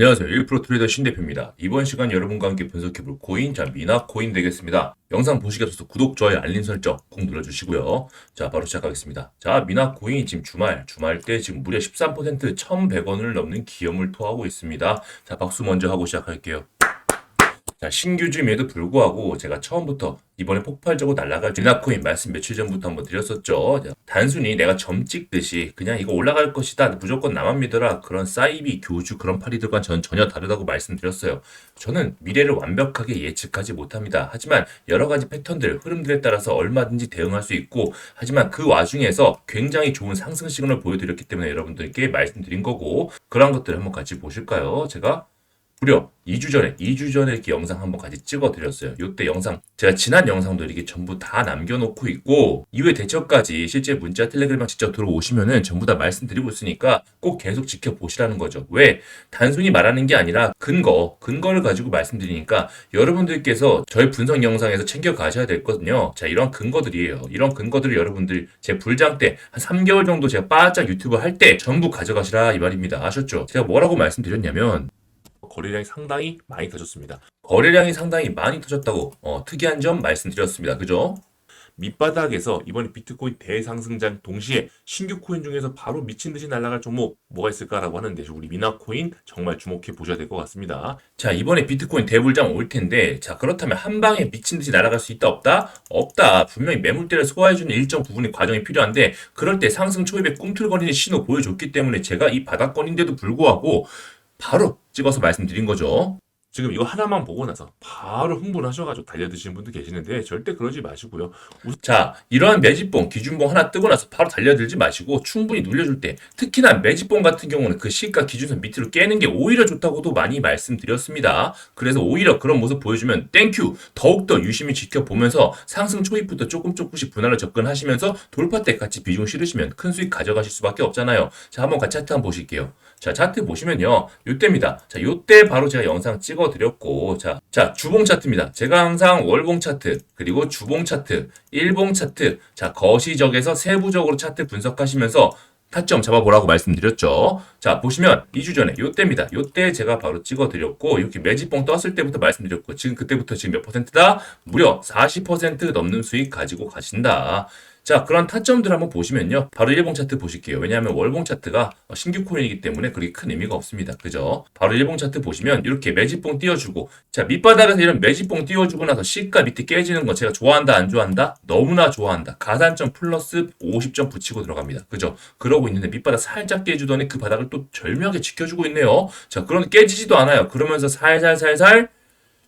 안녕하세요. 1프로 트레이더 신대표입니다. 이번 시간 여러분과 함께 분석해볼 코인, 자, 미나 코인 되겠습니다. 영상 보시기 앞서서 구독, 좋아요, 알림 설정 꼭 눌러주시고요. 자, 바로 시작하겠습니다. 자, 미나 코인 지금 주말, 주말 때 지금 무려 13% 1,100원을 넘는 기염을 토하고 있습니다. 자, 박수 먼저 하고 시작할게요. 자, 신규주임에도 불구하고 제가 처음부터 이번에 폭발적으로 날아갈 미나코인 말씀 며칠 전부터 한번 드렸었죠. 자, 단순히 내가 점 찍듯이 그냥 이거 올라갈 것이다. 무조건 나만 믿어라. 그런 사이비 교주 그런 파리들과 전 전혀 다르다고 말씀드렸어요. 저는 미래를 완벽하게 예측하지 못합니다. 하지만 여러 가지 패턴들, 흐름들에 따라서 얼마든지 대응할 수 있고 하지만 그 와중에서 굉장히 좋은 상승 시그널을 보여드렸기 때문에 여러분들께 말씀드린 거고 그런 것들을 한번 같이 보실까요? 제가 무려 2주 전에, 2주 전에 이렇게 영상 한번 같이 찍어 드렸어요. 이때 영상, 제가 지난 영상도 이렇게 전부 다 남겨놓고 있고, 이후에 대처까지 실제 문자 텔레그램 직접 들어오시면은 전부 다 말씀드리고 있으니까 꼭 계속 지켜보시라는 거죠. 왜? 단순히 말하는 게 아니라 근거, 근거를 가지고 말씀드리니까 여러분들께서 저희 분석 영상에서 챙겨 가셔야 될 거거든요. 자, 이런 근거들이에요. 이런 근거들을 여러분들 제 불장 때 한 3개월 정도 제가 바짝 유튜브 할 때 전부 가져가시라 이 말입니다. 아셨죠? 제가 뭐라고 말씀드렸냐면, 거래량이 상당히 많이 터졌습니다. 거래량이 상당히 많이 터졌다고 어, 특이한 점 말씀드렸습니다. 그죠? 밑바닥에서 이번에 비트코인 대상승장 동시에 신규 코인 중에서 바로 미친 듯이 날아갈 종목 뭐가 있을까라고 하는데 우리 미나코인 정말 주목해 보셔야 될 것 같습니다. 자 이번에 비트코인 대불장 올 텐데 자 그렇다면 한 방에 미친 듯이 날아갈 수 있다 없다? 없다. 분명히 매물대를 소화해주는 일정 부분의 과정이 필요한데 그럴 때 상승 초입에 꿈틀거리는 신호 보여줬기 때문에 제가 이 바닥권인데도 불구하고 바로 찍어서 말씀드린 거죠. 지금 이거 하나만 보고 나서 바로 흥분하셔가지고 달려드시는 분도 계시는데 절대 그러지 마시고요. 자, 이러한 매집봉, 기준봉 하나 뜨고 나서 바로 달려들지 마시고 충분히 눌려줄 때 특히나 매집봉 같은 경우는 그 시가 기준선 밑으로 깨는 게 오히려 좋다고도 많이 말씀드렸습니다. 그래서 오히려 그런 모습 보여주면 땡큐 더욱더 유심히 지켜보면서 상승 초입부터 조금 조금씩 분할로 접근하시면서 돌파 때 같이 비중 실으시면 큰 수익 가져가실 수밖에 없잖아요. 자, 한번 같이 차트 한번 보실게요. 자, 차트 보시면요. 요때입니다. 자, 요때 바로 제가 영상 찍어 드렸고, 자, 자, 주봉 차트입니다. 제가 항상 월봉 차트, 그리고 주봉 차트, 일봉 차트, 자, 거시적에서 세부적으로 차트 분석하시면서 타점 잡아보라고 말씀드렸죠. 자, 보시면 2주 전에 요때입니다. 요때 제가 바로 찍어 드렸고, 이렇게 매집봉 떴을 때부터 말씀드렸고, 지금 그때부터 지금 몇 퍼센트다? 무려 40% 넘는 수익 가지고 가신다. 자, 그런 타점들 한번 보시면요. 바로 일봉 차트 보실게요. 왜냐하면 월봉 차트가 신규 코인이기 때문에 그렇게 큰 의미가 없습니다. 그죠? 바로 일봉 차트 보시면 이렇게 매집봉 띄워주고, 자, 밑바닥에서 이런 매집봉 띄워주고 나서 시가 밑에 깨지는 거 제가 좋아한다, 안 좋아한다? 너무나 좋아한다. 가산점 플러스 50점 붙이고 들어갑니다. 그죠? 그러고 있는데 밑바닥 살짝 깨주더니 그 바닥을 또 절묘하게 지켜주고 있네요. 자, 그런 깨지지도 않아요. 그러면서 살살살살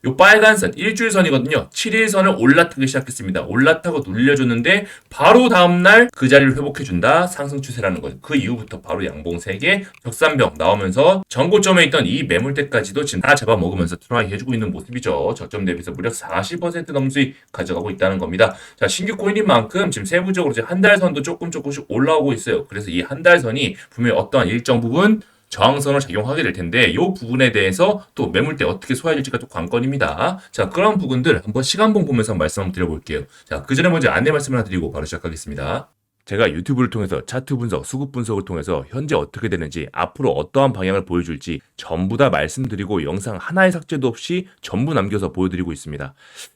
요 빨간 선, 일주일선이거든요. 7일선을 올라타기 시작했습니다. 올라타고 눌려줬는데 바로 다음날 그 자리를 회복해준다. 상승 추세라는 거죠. 그 이후부터 바로 양봉 3개, 적산병 나오면서 전고점에 있던 이 매물대까지도 지금 다 잡아먹으면서 트라이 해주고 있는 모습이죠. 저점 대비해서 무려 40% 넘는 수익 가져가고 있다는 겁니다. 자, 신규 코인인 만큼 지금 세부적으로 이제 한달 선도 조금 조금씩 올라오고 있어요. 그래서 이 한 달 선이 분명히 어떠한 일정 부분 저항선을 작용하게 될 텐데 이 부분에 대해서 또 매물대 어떻게 소화해질지가 또 관건입니다. 자 그런 부분들 한번 시간봉 보면서 말씀 한번 드려볼게요. 자그 전에 먼저 안내 말씀 하나 드리고 바로 시작하겠습니다. 제가 유튜브를 통해서 차트 분석, 수급 분석을 통해서 현재 어떻게 되는지, 앞으로 어떠한 방향을 보여줄지 전부 다 말씀드리고 영상 하나의 삭제도 없이 전부 남겨서 보여드리고 있습니다.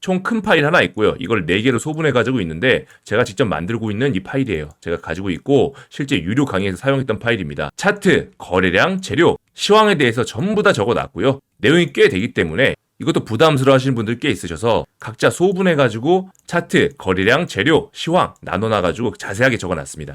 총 큰 파일 하나 있고요. 이걸 4개로 소분해 가지고 있는데 제가 직접 만들고 있는 이 파일이에요. 제가 가지고 있고 실제 유료 강의에서 사용했던 파일입니다. 차트, 거래량, 재료, 시황에 대해서 전부 다 적어 놨고요. 내용이 꽤 되기 때문에 이것도 부담스러워 하시는 분들 꽤 있으셔서 각자 소분해 가지고 차트, 거래량, 재료, 시황 나눠놔 가지고 자세하게 적어놨습니다.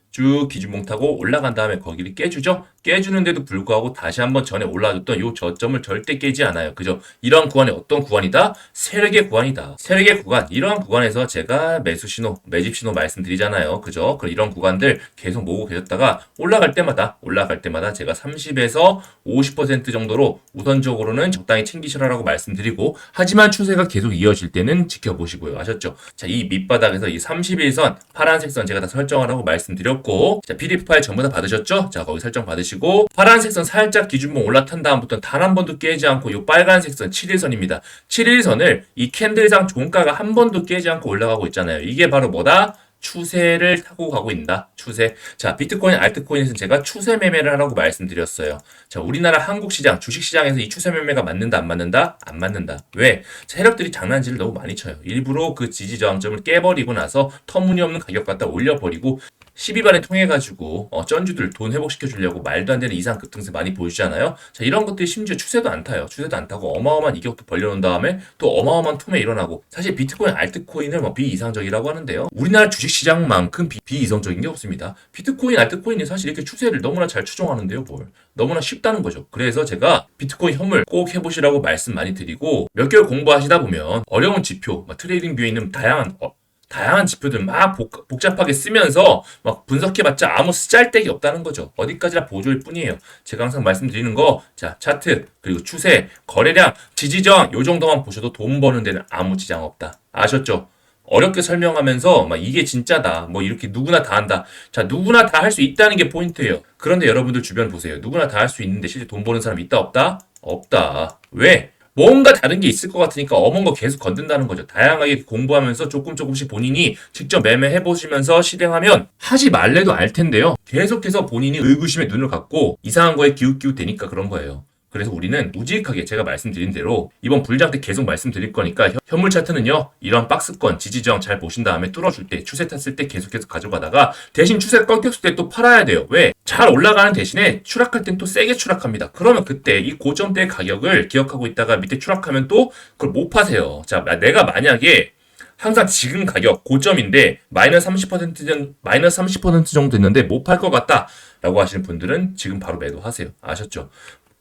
쭉 기준봉 타고 올라간 다음에 거기를 깨주죠? 깨주는데도 불구하고 다시 한번 전에 올라줬던 이 저점을 절대 깨지 않아요. 그죠? 이러한 구간이 어떤 구간이다? 세력의 구간이다. 세력의 구간. 이러한 구간에서 제가 매수 신호, 매집 신호 말씀드리잖아요. 그죠? 그럼 이런 구간들 계속 모으고 계셨다가 올라갈 때마다, 올라갈 때마다 제가 30에서 50% 정도로 우선적으로는 적당히 챙기시라라고 말씀드리고 하지만 추세가 계속 이어질 때는 지켜보시고요. 아셨죠? 자, 이 밑바닥에서 이 31선, 파란색 선 제가 다 설정하라고 말씀드렸고 자, PDF 파일 전부 다 받으셨죠? 자, 거기 설정 받으시고 파란색 선 살짝 기준봉 올라탄 다음부터 단한 번도 깨지 않고 이 빨간색 선 7일선입니다. 7일선을 이 캔들상 종가가 한 번도 깨지 않고 올라가고 있잖아요. 이게 바로 뭐다? 추세를 타고 가고 있다. 추세. 자, 비트코인, 알트코인에서는 제가 추세 매매를 하라고 말씀드렸어요. 자, 우리나라 한국 시장, 주식 시장에서 이 추세 매매가 맞는다, 안 맞는다? 안 맞는다. 왜? 세력들이 장난질을 너무 많이 쳐요. 일부러 그 지지 저항점을 깨버리고 나서 터무니없는 가격 갖다 올려버리고 12반에 통해 가지고 어, 쩐주들 돈 회복시켜 주려고 말도 안 되는 이상 급등세 많이 보여주잖아요. 자 이런 것들이 심지어 추세도 안 타요. 추세도 안 타고 어마어마한 이격도 벌려놓은 다음에 또 어마어마한 톰에 일어나고 사실 비트코인, 알트코인을 뭐 비이상적이라고 하는데요. 우리나라 주식시장만큼 비, 비이성적인 게 없습니다. 비트코인, 알트코인이 사실 이렇게 추세를 너무나 잘 추종하는데요. 뭘. 너무나 쉽다는 거죠. 그래서 제가 비트코인 현물 꼭 해보시라고 말씀 많이 드리고 몇 개월 공부하시다 보면 어려운 지표, 뭐 트레이딩 뷰에 있는 다양한 어, 다양한 지표들 막 복, 복잡하게 쓰면서 막 분석해봤자 아무 쓰잘데기 없다는 거죠. 어디까지나 보조일 뿐이에요. 제가 항상 말씀드리는 거, 자 차트 그리고 추세, 거래량, 지지저항 요 정도만 보셔도 돈 버는 데는 아무 지장 없다. 아셨죠? 어렵게 설명하면서 막 이게 진짜다. 뭐 이렇게 누구나 다 한다. 자, 누구나 다 할 수 있다는 게 포인트예요. 그런데 여러분들 주변 보세요. 누구나 다 할 수 있는데 실제 돈 버는 사람 있다 없다? 없다. 왜? 뭔가 다른 게 있을 것 같으니까 어머운 거 계속 건든다는 거죠. 다양하게 공부하면서 조금 조금씩 본인이 직접 매매해 보시면서 실행하면 하지 말래도 알 텐데요. 계속해서 본인이 의구심에 눈을 갖고 이상한 거에 기웃기웃대니까 그런 거예요. 그래서 우리는 우직하게 제가 말씀드린 대로 이번 불장 때 계속 말씀드릴 거니까 현- 현물 차트는요 이런 박스권 지지저항 잘 보신 다음에 뚫어줄 때 추세 탔을 때 계속해서 가져가다가 대신 추세 꺾였을 때 또 팔아야 돼요 왜? 잘 올라가는 대신에 추락할 땐 또 세게 추락합니다 그러면 그때 이 고점대의 가격을 기억하고 있다가 밑에 추락하면 또 그걸 못 파세요 자 내가 만약에 항상 지금 가격 고점인데 마이너스 30% 정, 마이너스 30% 정도 됐는데 못 팔 것 같다 라고 하시는 분들은 지금 바로 매도하세요 아셨죠?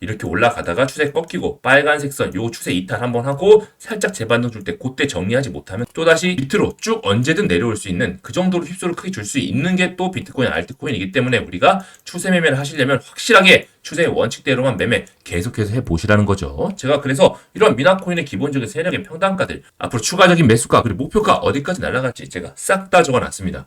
이렇게 올라가다가 추세 꺾이고 빨간색 선 요 추세 이탈 한번 하고 살짝 재반등 줄 때 그때 정리하지 못하면 또다시 밑으로 쭉 언제든 내려올 수 있는 그 정도로 휩소를 크게 줄 수 있는 게 또 비트코인, 알트코인이기 때문에 우리가 추세 매매를 하시려면 확실하게 추세의 원칙대로만 매매 계속해서 해 보시라는 거죠. 제가 그래서 이런 미나코인의 기본적인 세력의 평단가들 앞으로 추가적인 매수가 그리고 목표가 어디까지 날아갈지 제가 싹 다 적어놨습니다.